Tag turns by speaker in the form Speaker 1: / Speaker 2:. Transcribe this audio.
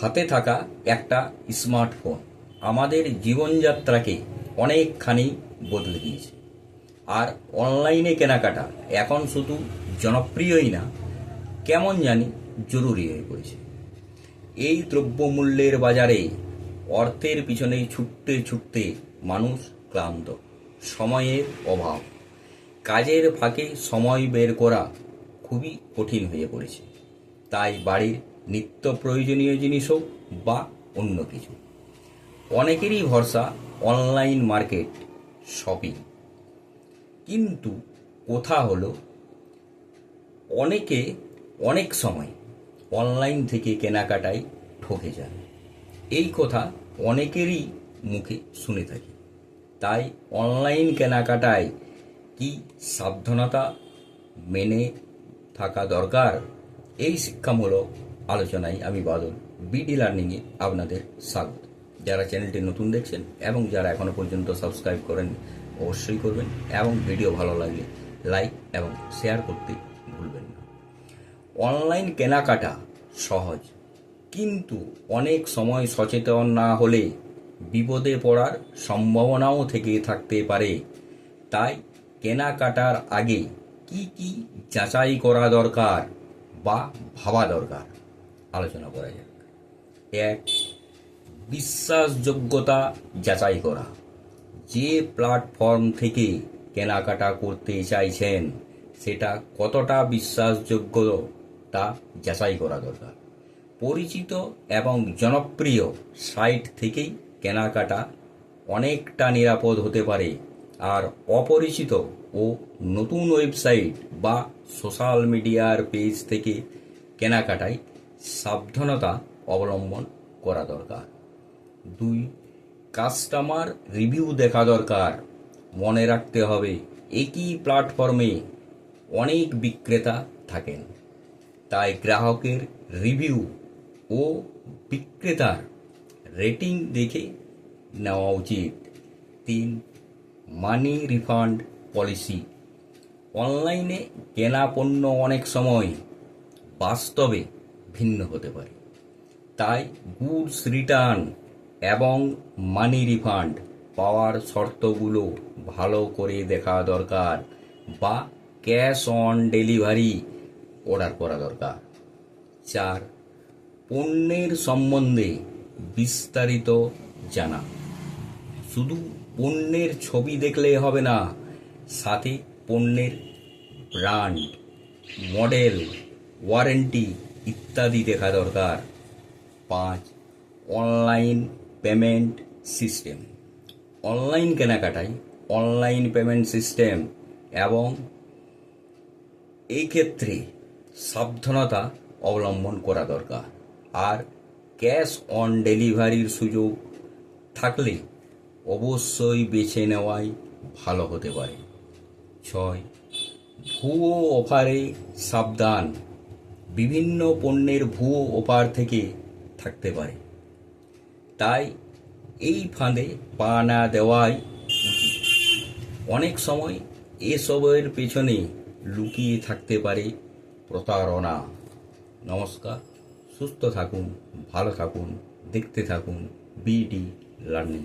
Speaker 1: হাতে থাকা একটা স্মার্টফোন আমাদের জীবনযাত্রাকে অনেকখানি বদলে দিয়েছে। আর অনলাইনে কেনাকাটা এখন শুধু জনপ্রিয়ই না, কেমন জানি জরুরি হয়ে পড়েছে। এই দ্রব্যমূল্যের বাজারে অর্থের পিছনে ছুটতে ছুটতে মানুষ ক্লান্ত, সময়ের অভাব, কাজের ফাঁকে সময় বের করা খুবই কঠিন হয়ে পড়েছে। তাই বাড়ির নিত্য প্রয়োজনীয় জিনিস হোক বা অন্য কিছু। অনেকেরই ভরসা অনলাইন মার্কেট শপিং। কিন্তু কথা হলো, অনেকে অনেক সময় অনলাইন থেকে কেনাকাটায় ঠকে যায় এই কথা অনেকেরই মুখে শুনে থাকি। তাই অনলাইন কেনাকাটায় কি সাবধানতা মেনে থাকা দরকার? এই শিক্ষামূলক আলোচনায় আমি বাদল বিডি লার্নিংয়ে আপনাদের স্বাগত। যারা চ্যানেলটি নতুন দেখছেন এবং যারা এখনও পর্যন্ত সাবস্ক্রাইব করেন অবশ্যই করবেন এবং ভিডিও ভালো লাগলে লাইক এবং শেয়ার করতে ভুলবেন না। অনলাইন কেনাকাটা সহজ, কিন্তু অনেক সময় সচেতন না হলে বিপদে পড়ার সম্ভাবনাও থেকে থাকতে পারে। তাই কেনাকাটার আগে কি কি যাচাই করা দরকার? বা ভাবা দরকার। আলোচনা করা যাক। এক, বিশ্বাসযোগ্যতা যাচাই করা। যে প্ল্যাটফর্ম থেকে কেনাকাটা করতে চাইছেন, সেটা কতটা বিশ্বাসযোগ্য তা যাচাই করা দরকার। পরিচিত এবং জনপ্রিয় সাইট থেকেই কেনাকাটা অনেকটা নিরাপদ হতে পারে। আর অপরিচিত ও নতুন ওয়েবসাইট বা সোশ্যাল মিডিয়ার পেজ থেকে কেনাকাটায় সাবধানতা অবলম্বন করা দরকার। দুই, কাস্টমার রিভিউ দেখা দরকার। মনে রাখতে হবে, একই প্ল্যাটফর্মে অনেক বিক্রেতা থাকেন। তাই গ্রাহকের রিভিউ ও বিক্রেতার রেটিং দেখে নেওয়া উচিত। তিন মানি রিফান্ড পলিসি অনলাইনে কেনা পণ্য অনেক সময় বাস্তবে ভিন্ন হতে পারে। তাই গুডস রিটার্ন এবং মানি রিফান্ড পাওয়ার শর্তগুলো ভালো করে দেখা দরকার বা ক্যাশ অন ডেলিভারি অর্ডার করা দরকার। চার, পণ্যের সম্বন্ধে বিস্তারিত জানা। শুধু পণ্যের ছবি দেখলে হবে না। সাথে, পণ্যের ব্র্যান্ড মডেল ওয়ারেন্টি ইত্যাদি দেখা দরকার। পাঁচ অনলাইন পেমেন্ট সিস্টেম অনলাইন কেনাকাটায় অনলাইন পেমেন্ট সিস্টেম এবং এই ক্ষেত্রে সাবধানতা অবলম্বন করা দরকার। আর ক্যাশ অন ডেলিভারির সুযোগ থাকলে অবশ্যই বেছে নেওয়াই ভালো হতে পারে। ছয়, ভুয়ো অফারে সাবধান। বিভিন্ন পণ্যের ভুয়ো অফার থেকে থাকতে পারে। তাই এই ফাঁদে পা না দেওয়াই উচিত। অনেক সময় এসবের পেছনে লুকিয়ে থাকতে পারে প্রতারণা। নমস্কার, সুস্থ থাকুন, ভালো থাকুন, দেখতে থাকুন, বিডি লার্নিং।